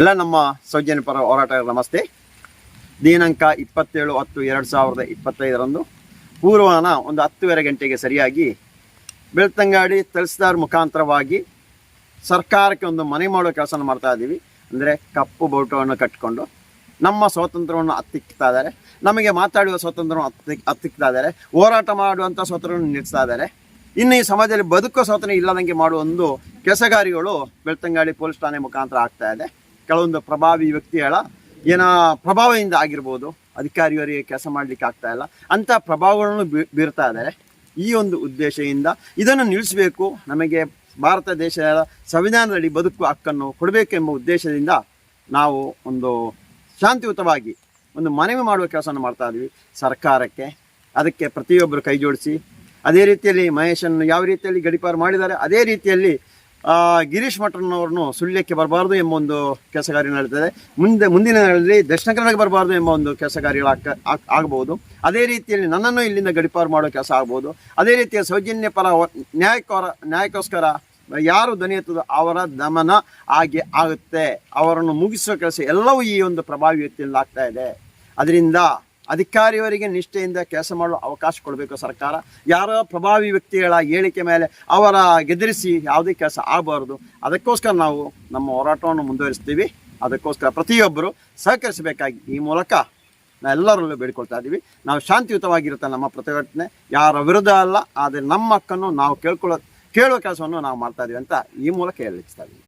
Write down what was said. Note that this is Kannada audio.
ಎಲ್ಲ ನಮ್ಮ ಸೌಜನ್ಯ ಪರ ನಮಸ್ತೆ. ದಿನಾಂಕ ಇಪ್ಪತ್ತೇಳು ಹತ್ತು ಎರಡು ಸಾವಿರದ ಇಪ್ಪತ್ತೈದರಂದು ಪೂರ್ವಾನ ಒಂದು ಹತ್ತುವರೆ ಗಂಟೆಗೆ ಸರಿಯಾಗಿ ಬೆಳ್ತಂಗಾಡಿ ತಹಸೀಲ್ದಾರ್ ಮುಖಾಂತರವಾಗಿ ಸರ್ಕಾರಕ್ಕೆ ಒಂದು ಮನೆ ಮಾಡುವ ಕೆಲಸ ಮಾಡ್ತಾ ಇದ್ದೀವಿ. ಅಂದರೆ ಕಪ್ಪು ಬೋಟವನ್ನು ಕಟ್ಟಿಕೊಂಡು ನಮ್ಮ ಸ್ವಾತಂತ್ರ್ಯವನ್ನು ಹತ್ತಿಕ್ತಾ ಇದ್ದಾರೆ. ನಮಗೆ ಮಾತಾಡುವ ಸ್ವಾತಂತ್ರ್ಯವನ್ನು ಹತ್ತಿ, ಹತ್ತಿಕ್ತಾ ಇದ್ದಾರೆ. ಹೋರಾಟ ಮಾಡುವಂಥ ಸ್ವಾತಂತ್ರ್ಯವನ್ನು ನಿಲ್ಲಿಸ್ತಾ ಇದ್ದಾರೆ. ಇನ್ನು ಈ ಸಮಾಜದಲ್ಲಿ ಬದುಕೋ ಸ್ವಾತಂತ್ರ್ಯ ಇಲ್ಲದಂಗೆ ಮಾಡುವ ಒಂದು ಕೆಲಸಗಾರಿಗಳು ಬೆಳ್ತಂಗಾಡಿ ಪೊಲೀಸ್ ಠಾಣೆ ಮುಖಾಂತರ ಆಗ್ತಾ ಇದೆ. ಕೆಲವೊಂದು ಪ್ರಭಾವಿ ವ್ಯಕ್ತಿಗಳ ಏನ ಪ್ರಭಾವದಿಂದ ಆಗಿರ್ಬೋದು, ಅಧಿಕಾರಿಯವರಿಗೆ ಕೆಲಸ ಮಾಡಲಿಕ್ಕೆ ಆಗ್ತಾ ಇಲ್ಲ. ಅಂಥ ಪ್ರಭಾವಗಳನ್ನು ಬೀರ್ತಾ ಇದ್ದಾರೆ. ಈ ಒಂದು ಉದ್ದೇಶದಿಂದ ಇದನ್ನು ನಿಲ್ಲಿಸಬೇಕು. ನಮಗೆ ಭಾರತ ದೇಶದ ಸಂವಿಧಾನದಲ್ಲಿ ಬದುಕು ಹಕ್ಕನ್ನು ಕೊಡಬೇಕೆಂಬ ಉದ್ದೇಶದಿಂದ ನಾವು ಒಂದು ಶಾಂತಿಯುತವಾಗಿ ಒಂದು ಮನವಿ ಮಾಡುವ ಕೆಲಸವನ್ನು ಮಾಡ್ತಾ ಇದ್ವಿ ಸರ್ಕಾರಕ್ಕೆ, ಅದಕ್ಕೆ ಪ್ರತಿಯೊಬ್ಬರು ಕೈ ಜೋಡಿಸಿ, ಅದೇ ರೀತಿಯಲ್ಲಿ ಮಹೇಶನ್ನು ಯಾವ ರೀತಿಯಲ್ಲಿ ಗಡಿಪಾರು ಮಾಡಿದ್ದಾರೆ, ಅದೇ ರೀತಿಯಲ್ಲಿ ಗಿರೀಶ್ ಮಠನವ್ರನ್ನು ಸುಳ್ಯಕ್ಕೆ ಬರಬಾರ್ದು ಎಂಬ ಒಂದು ಕೆಲಸ ಕಾರ್ಯ ನಡೀತದೆ. ಮುಂದೆ, ಮುಂದಿನ ದಿನಗಳಲ್ಲಿ ದಕ್ಷಿಣ ಕನ್ನಡಕ್ಕೆ ಬರಬಾರ್ದು ಎಂಬ ಒಂದು ಕೆಲಸ ಕಾರ್ಯಗಳು ಆಗಬಹುದು ಅದೇ ರೀತಿಯಲ್ಲಿ ನನ್ನನ್ನು ಇಲ್ಲಿಂದ ಗಡಿಪಾರು ಮಾಡೋ ಕೆಲಸ ಆಗ್ಬೋದು. ಅದೇ ರೀತಿಯ ಸೌಜನ್ಯ ಪರ ನ್ಯಾಯಕ್ಕೋರ ನ್ಯಾಯಕ್ಕೋಸ್ಕರ ಯಾರು ಧ್ವನಿ ಅವರ ದಮನ ಆಗಿ ಆಗುತ್ತೆ. ಅವರನ್ನು ಮುಗಿಸುವ ಕೆಲಸ ಎಲ್ಲವೂ ಈ ಒಂದು ಪ್ರಭಾವಿ ವ್ಯಕ್ತಿಯಿಂದ ಆಗ್ತಾ ಇದೆ. ಅದರಿಂದ ಅಧಿಕಾರಿಯವರಿಗೆ ನಿಷ್ಠೆಯಿಂದ ಕೆಲಸ ಮಾಡಲು ಅವಕಾಶ ಕೊಡಬೇಕು ಸರ್ಕಾರ. ಯಾರೋ ಪ್ರಭಾವಿ ವ್ಯಕ್ತಿಗಳ ಹೇಳಿಕೆ ಮೇಲೆ ಅವರ ಗೆದರಿಸಿ ಯಾವುದೇ ಕೆಲಸ ಆಗಬಾರ್ದು. ಅದಕ್ಕೋಸ್ಕರ ನಾವು ನಮ್ಮ ಹೋರಾಟವನ್ನು ಮುಂದುವರಿಸ್ತೀವಿ. ಅದಕ್ಕೋಸ್ಕರ ಪ್ರತಿಯೊಬ್ಬರು ಸಹಕರಿಸಬೇಕಾಗಿ ಈ ಮೂಲಕ ನಾವೆಲ್ಲರಲ್ಲೂ ಬೇಡಿಕೊಳ್ತಾ ಇದ್ದೀವಿ. ನಾವು ಶಾಂತಿಯುತವಾಗಿರುತ್ತೆ ನಮ್ಮ ಪ್ರತಿಭಟನೆ. ಯಾರ ವಿರುದ್ಧ ಅಲ್ಲ, ಆದರೆ ನಮ್ಮ ಹಕ್ಕನ್ನು ನಾವು ಕೇಳ್ಕೊಳ್ಳೋ, ಕೇಳುವ ಕೆಲಸವನ್ನು ನಾವು ಮಾಡ್ತಾ ಇದ್ದೀವಿ ಅಂತ ಈ ಮೂಲಕ ಹೇಳಿಸ್ತಾ ಇದ್ದೀವಿ.